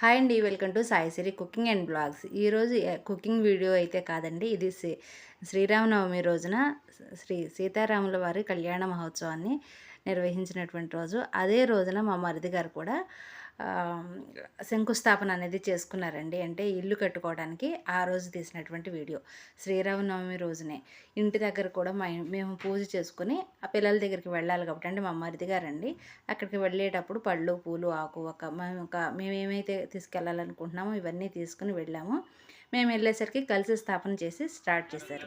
Hi అండి welcome to Saisiri cooking and blogs. ఈరోజు cooking video అయితే కాదండి ఇది శ్రీ శ్రీరామనవమి రోజున శ్రీ సీతారాముల వారి కళ్యాణ మహోత్సవాన్ని నిర్వహించినటువంటి రోజు. అదే రోజున మా మరిది గారు కూడా శంకుస్థాపన అనేది చేసుకున్నారండి. అంటే ఇల్లు కట్టుకోవడానికి ఆ రోజు తీసినటువంటి వీడియో. శ్రీరామనవమి రోజునే. ఇంటి దగ్గర కూడా మా మేము పూజ చేసుకుని ఆ పిల్లల దగ్గరికి వెళ్ళాలి కాబట్టి అంటే మా మరిది గారండి. అక్కడికి వెళ్ళేటప్పుడు పళ్ళు పూలు ఆకు ఒక మేము ఒక మేము ఏమైతే తీసుకెళ్ళాలనుకుంటున్నామో ఇవన్నీ తీసుకుని వెళ్ళాము. మేము వెళ్ళేసరికి కలిసి స్థాపన చేసి స్టార్ట్ చేశారు.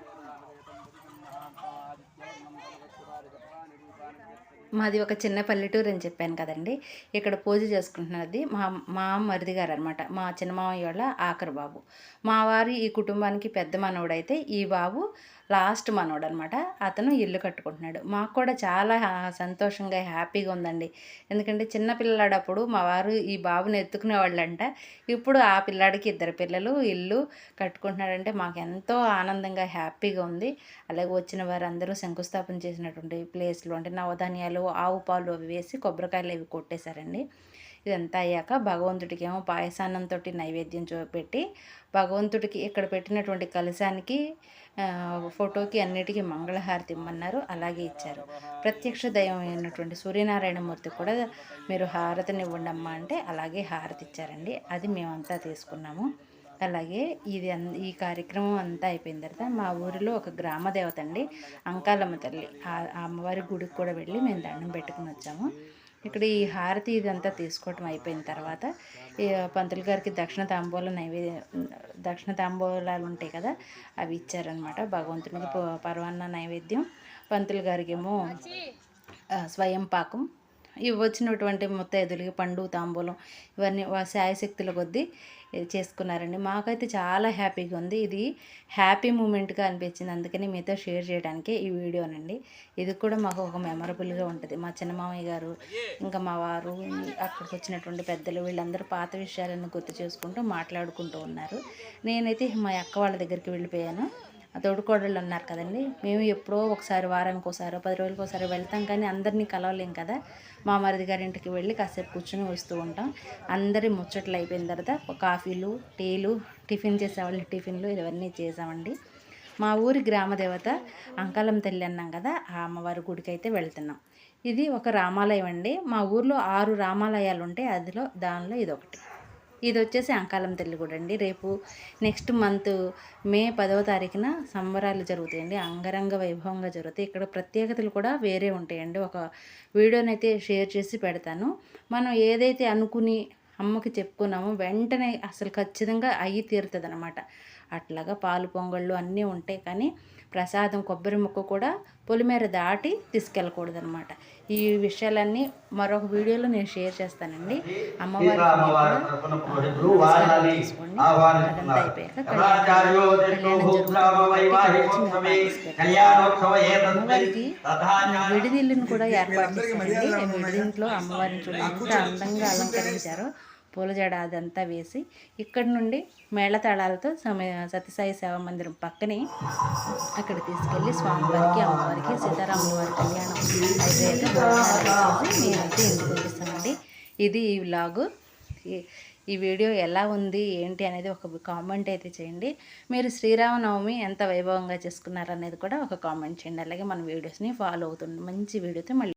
మాది ఒక చిన్న పల్లెటూరు అని చెప్పాను కదండి. ఇక్కడ పూజ చేసుకుంటున్నది మా మా మరిది గారు అనమాట మా చిన్న మామయ్య వాళ్ళ ఆఖరి బాబు. మావారి ఈ కుటుంబానికి పెద్ద మనవడైతే ఈ బాబు లాస్ట్ మనోడు అనమాట అతను ఇల్లు కట్టుకుంటున్నాడు. మాకు కూడా చాలా హా- సంతోషంగా హ్యాపీగా ఉందండి. ఎందుకంటే చిన్న పిల్లాడప్పుడు మా వారు ఈ బాబుని ఎత్తుకునేవాళ్ళంట ఇప్పుడు ఆ పిల్లాడికి ఇద్దరు పిల్లలు ఇల్లు కట్టుకుంటున్నాడంటే మాకు ఎంతో ఆనందంగా హ్యాపీగా ఉంది. అలాగే వచ్చిన వారందరూ శంకుస్థాపన చేసినటువంటి ప్లేస్లు అంటే నవధాన్యాలు ఆవు పాలు అవి వేసి కొబ్బరికాయలు అవి కొట్టేశారండి. ఇదంతా అయ్యాక భగవంతుడికి ఏమో పాయసాన్నంతో నైవేద్యం చూపెట్టి భగవంతుడికి ఇక్కడ పెట్టినటువంటి కలశానికి ఫోటోకి అన్నిటికీ మంగళహారతి ఇమ్మన్నారు. అలాగే ఇచ్చారు. ప్రత్యక్ష దైవం అయినటువంటి సూర్యనారాయణమూర్తి కూడా మీరు హారతిని ఇవ్వండమ్మా అంటే అలాగే హారతి ఇచ్చారండి అది మేమంతా తీసుకున్నాము. అలాగే ఇది అన్- ఈ కార్యక్రమం అంతా అయిపోయిన తర్వాత మా ఊరిలో ఒక గ్రామ దేవత అండి అంకాలమ్మ తల్లి. ఆ అమ్మవారి గుడికి కూడా వెళ్ళి మేము దండం పెట్టుకుని వచ్చాము. ఇక్కడ ఈ హారతి ఇదంతా తీసుకోవటం అయిపోయిన తర్వాత ఈ పంతులు గారికి దక్షిణ తాంబూల నైవేద్య దక్షిణ తాంబూలాలు ఉంటాయి కదా అవి ఇచ్చారనమాట భగవంతునికి పర్వాన్న నైవేద్యం. పంతులు గారికి ఏమో స్వయం పాకం. ఇవి వచ్చినటువంటి ముత్తైదులకి పండు తాంబూలం ఇవన్నీ వా శాయశక్తుల కొద్దీ చేసుకున్నారండి. మాకైతే చాలా హ్యాపీగా ఉంది. ఇది హ్యాపీ మూమెంట్గా అనిపించింది. అందుకని మీతో షేర్ చేయడానికే ఈ వీడియోనండి. ఇది కూడా మాకు ఒక మెమరబుల్గా ఉంటుంది. మా చిన్న మామయ్య గారు ఇంకా మా వారు అక్కడికి వచ్చినటువంటి పెద్దలు వీళ్ళందరూ పాత విషయాలను గుర్తు చేసుకుంటూ మాట్లాడుకుంటూ ఉన్నారు. నేనైతే మా అక్క వాళ్ళ దగ్గరికి వెళ్ళిపోయాను. తోడుకోడళ్ళు ఉన్నారు కదండి. మేము ఎప్పుడో ఒకసారి వారానికి ఒకసారి పది రోజులకు ఒకసారి వెళ్తాం కానీ అందరినీ కలవలేం కదా. మా మరిది గారి ఇంటికి వెళ్ళి కాసేపు కూర్చొని వస్తూ ఉంటాం. అందరి ముచ్చట్లు అయిపోయిన తర్వాత కాఫీలు టీలు టిఫిన్ చేసేవాళ్ళు టిఫిన్లు ఇవన్నీ చేసామండి. మా ఊరి గ్రామ దేవత అంకాలం తల్లి అన్నాం కదా ఆ అమ్మవారి గుడికి అయితే వెళ్తున్నాం. ఇది ఒక రామాలయం అండి. మా ఊర్లో ఆరు రామాలయాలు ఉంటాయి అందులో దానిలో ఇది ఒకటి ఇది వచ్చేసి అంకాలం తల్లి కూడా అండి. రేపు నెక్స్ట్ మంత్ మే పదవ తారీఖున సంబరాలు జరుగుతాయండి. అంగరంగ వైభవంగా జరుగుతాయి. ఇక్కడ ప్రత్యేకతలు కూడా వేరే ఉంటాయండి. ఒక వీడియోనైతే షేర్ చేసి పెడతాను. మనం ఏదైతే అనుకుని అమ్మకి చెప్పుకున్నామో వెంటనే అసలు ఖచ్చితంగా అయ్యి తీరుతుంది అనమాట అట్లాగా పాలు పొంగళ్ళు అన్నీ ఉంటాయి కానీ ప్రసాదం కొబ్బరి ముక్క కూడా పొలిమేర దాటి తీసుకెళ్ళకూడదు అనమాట ఈ విషయాలన్నీ మరొక వీడియోలో నేను షేర్ చేస్తానండి. అమ్మవారి కళ్యాణోత్సవ ఏతస్మై అమ్మవారికి విడిదిల్లుని కూడా ఏర్పాటు చేశారండి. విడిదింట్లో అమ్మవారిని చూడండి ఎంత అందంగా అలంకరించారో. పూల జడ అదంతా వేసి ఇక్కడ నుండి మేళతాళాలతో సమయ సత్యసాయి సేవా మందిరం పక్కనే అక్కడ తీసుకెళ్ళి స్వామివారికి అమ్మవారికి సీతారాముల వారి కళ్యాణం అయితే భోజనాలు నేనైతే ఇంటికి ఇది ఈ వ్లాగు. ఈ- ఈ వీడియో ఎలా ఉంది ఏంటి అనేది ఒక కామెంట్ అయితే చేయండి. మీరు శ్రీరామనవమి ఎంత వైభవంగా చేసుకున్నారనేది కూడా ఒక కామెంట్ చేయండి. అలాగే మన వీడియోస్ని ఫాలో అవుతుంది మంచి వీడియోతో మళ్ళీ